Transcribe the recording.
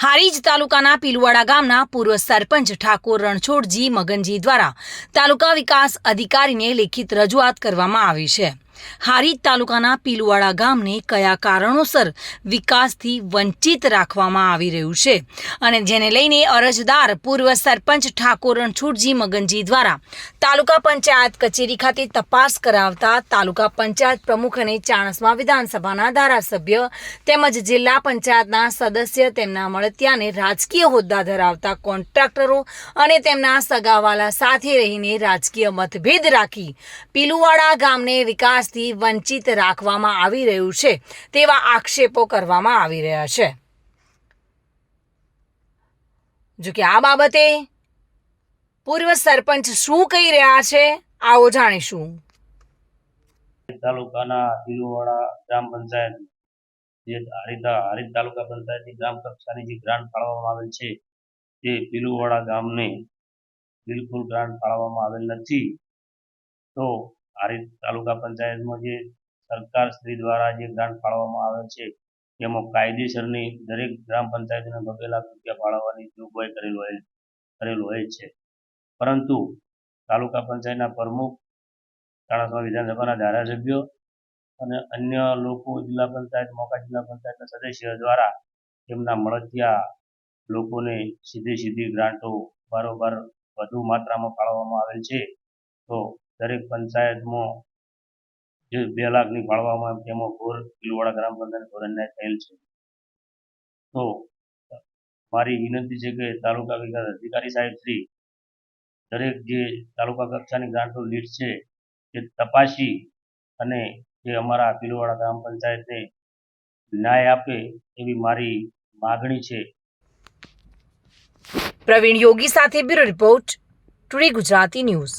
હારીજ તાલુકાના પીલવાડા ગામના પૂર્વ સરપંચ ઠાકોર રણછોડજી મગનજી દ્વારા તાલુકા વિકાસ અધિકારીને લેખિત રજૂઆત કરવામાં આવી છે. હારીજ તાલુકાના પીલુવાડા ગામને કયા કારણોસર વિકાસથી વંચિત રાખવામાં આવી રહ્યું છે? અને જેને લઈને અરજદાર પૂર્વ સરપંચ ઠાકોર રણછોડજી મગનજી દ્વારા તાલુકા પંચાયત કચેરી ખાતે તપાસ કરાવતા તાલુકા પંચાયત પ્રમુખ અને ચાણસમા વિધાનસભાના ધારાસભ્ય તેમજ જિલ્લા પંચાયતના સદસ્ય તેમના મળતિયાને રાજકીય હોદ્દા ધરાવતા કોન્ટ્રાક્ટરો અને તેમના સગાવાલા સાથે રહીને રાજકીય મતભેદ રાખી પીલુવાડા ગામને વિકાસથી વંચિત રાખવામાં આવી રહ્યું છે તેવા આક્ષેપો કરવામાં આવી રહ્યા છે. જો કે આ બાબતે પૂર્વ સરપંચ શું કહી રહ્યા છે, આવો જાણીશું. તાલુકાના પીલુવાડા ગ્રામ પંચાયત, જે હારીતા હારીજ તાલુકા પંચાયતની ગ્રામ કક્ષાની જે ગ્રાન્ટ ફાળવવામાં આવેલ છે તે પીલુવાડા ગામને બિલકુલ ગ્રાન્ટ ફાળવવામાં આવેલ નથી. તો હારીજ તાલુકા પંચાયતમાં જે સરકાર શ્રી દ્વારા જે ગ્રાન્ટ ફાળવવામાં આવે છે તેમાં કાયદેસરની દરેક ગ્રામ પંચાયતને બબે લાખ રૂપિયા ફાળવવાની જોગવાઈ કરેલ હોય કરેલ હોય છે. પરંતુ તાલુકા પંચાયતના પ્રમુખ ચાણસ્મા વિધાનસભાના ધારાસભ્યો અને અન્ય લોકો જિલ્લા પંચાયત, મોકા જિલ્લા પંચાયતના સદસ્યો દ્વારા તેમના મળતિયા લોકોને સીધી સીધી ગ્રાન્ટો બારોબાર વધુ માત્રામાં ફાળવવામાં આવેલ છે. તો દરેક પંચાયતમાં જે બે લાખની ફાળવવામાં તેમાં ઘોર ભીલવાડા ગ્રામ પંચાયત ઘોર અન્યાય થયેલ છે. તો મારી વિનંતી છે કે તાલુકા વિકાસ અધિકારી સાહેબ શ્રી, દરેક જે તાલુકા કક્ષાની ગ્રાન્ટો લીડ છે તે તપાસી અને જે અમારા ભીલવાડા ગ્રામ પંચાયતને ન્યાય આપે એવી મારી માગણી છે. પ્રવીણ યોગી સાથે bureau report, today Gujarati news.